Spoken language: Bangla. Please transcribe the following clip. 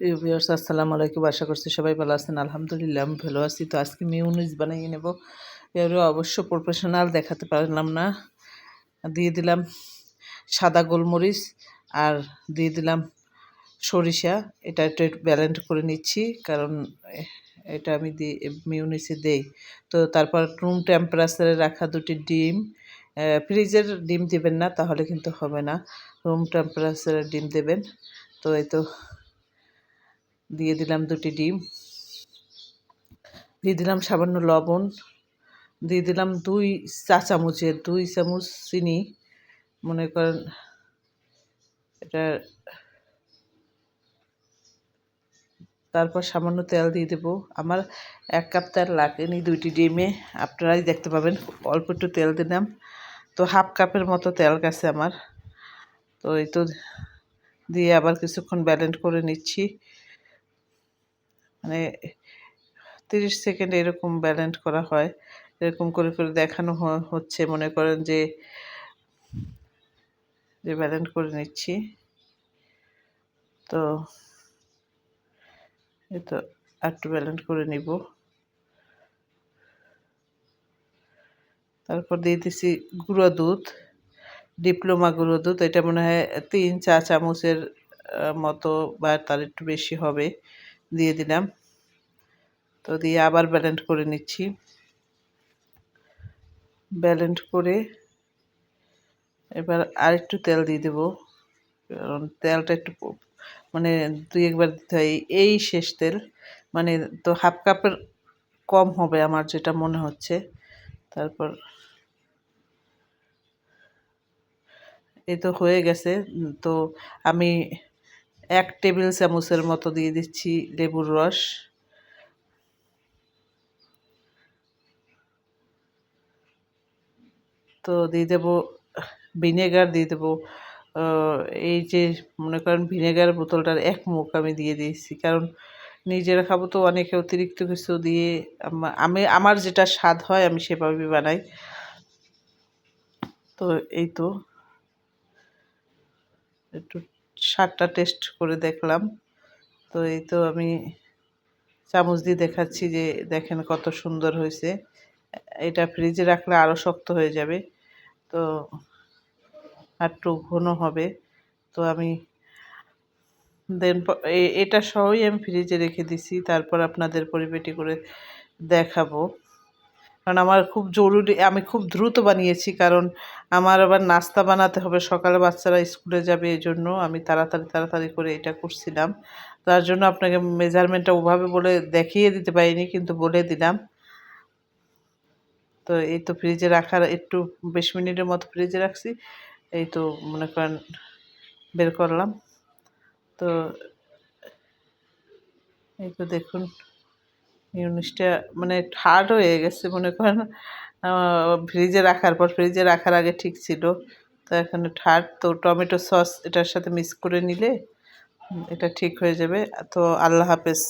প্রিয় ভিউয়ার্স, আসসালামু আলাইকুম। আশা করছি সবাই ভালো আছেন। আলহামদুলিল্লাহ, আমি ভালো আছি। তো আজকে মিউনিস বানিয়ে নেব। এর অবশ্য প্রফেশনাল দেখাতে পারলাম না। দিয়ে দিলাম সাদা গোলমরিচ আর দিয়ে দিলাম সরিষা। এটা একটু ব্যালেন্ট করে নিচ্ছি, কারণ এটা আমি দিই মিউনিসে দেই। তো তারপর রুম টেম্পারেচারে রাখা দুটি ডিম। ফ্রিজের ডিম দেবেন না, তাহলে কিন্তু হবে না। রুম টেম্পারেচারের ডিম দেবেন। তো এই তো দিয়ে দিলাম দুটি ডিম। দিয়ে দিলাম সামান্য লবণ। দিয়ে দিলাম দুই চা চামচের, দুই চামচ চিনি। মনে করেন এটা তারপর সামান্য তেল দিয়ে দেবো। আমার এক কাপ তেল লাগেনি দুইটি ডিমে। আপনারাই দেখতে পাবেন, অল্প একটু তেল দিলাম। তো হাফ কাপের মতো তেল গেছে আমার। তো এই তো দিয়ে আবার কিছুক্ষণ ব্যালেন্ড করে নিচ্ছি। মানে তিরিশ সেকেন্ড এরকম ব্যালেন্স করা হয়, এরকম করে করে দেখানো হচ্ছে। মনে করেন যে যে ব্যালেন্স করে নিচ্ছি। তো এই তো একটু ব্যালেন্স করে নিব। তারপর দিয়ে দিছি গুঁড়ো দুধ, ডিপ্লোমা গুঁড়ো দুধ। এটা মনে হয় তিন চা চামচের মতো বা তার একটু বেশি হবে। দিয়ে দিলাম। তো দিয়ে আবার ব্যালেন্ড করে নিচ্ছি। ব্যালেন্ড করে এবার আর একটু তেল দিয়ে দেবো। কারণ তেলটা একটু মানে দুই একবার দিতে হয়। এই শেষ তেল মানে তো হাফ কাপের কম হবে আমার যেটা মনে হচ্ছে। তারপর এই তো হয়ে গেছে। তো আমি এক টেবিল চামচের মতো দিয়ে দিচ্ছি লেবুর রস। তো দিয়ে দেবো ভিনেগার, দিয়ে দেবো এই যে মনে করেন ভিনেগার বোতলটার এক মুখ আমি দিয়ে দিয়েছি। কারণ নিজেরা খাব তো অনেকে অতিরিক্ত কিছু দিয়ে আমি আমার যেটা স্বাদ হয় আমি সেভাবে বানাই। তো এই তো। একটু স্বাদটা টেস্ট করে দেখলাম। তো এই তো আমি চামচ দিয়ে দেখাচ্ছি যে দেখেন কত সুন্দর হয়েছে। এটা ফ্রিজে রাখলে আরও শক্ত হয়ে যাবে। তো একটু ঘন হবে। তো আমি দেন এটা সহই আমি ফ্রিজে রেখে দিছি। তারপর আপনাদের পরিপেটি করে দেখাবো। কারণ আমার খুব জরুরি, আমি খুব দ্রুত বানিয়েছি, কারণ আমার আবার নাস্তা বানাতে হবে, সকালে বাচ্চারা স্কুলে যাবে এই জন্য আমি তাড়াতাড়ি তাড়াতাড়ি করে এটা করছিলাম। তার জন্য আপনাকে মেজারমেন্টটা ওভাবে বলে দেখিয়ে দিতে পারিনি, কিন্তু বলে দিলাম। তো এই তো ফ্রিজে রাখার, একটু বিশ মিনিটের মতো ফ্রিজে রাখছি, এই তো মনে করেন বের করলাম। তো এই তো দেখুন। জিনিসটা মানে হার্ড হয়ে গেছে, মনে করেন ফ্রিজে রাখার পর ফ্রিজে রাখার আগে ঠিক ছিল। তো এখন ঠাট তো টমেটো সস এটার সাথে মিক্স করে নিলে এটা ঠিক হয়ে যাবে। তো আল্লাহ হাফেজ।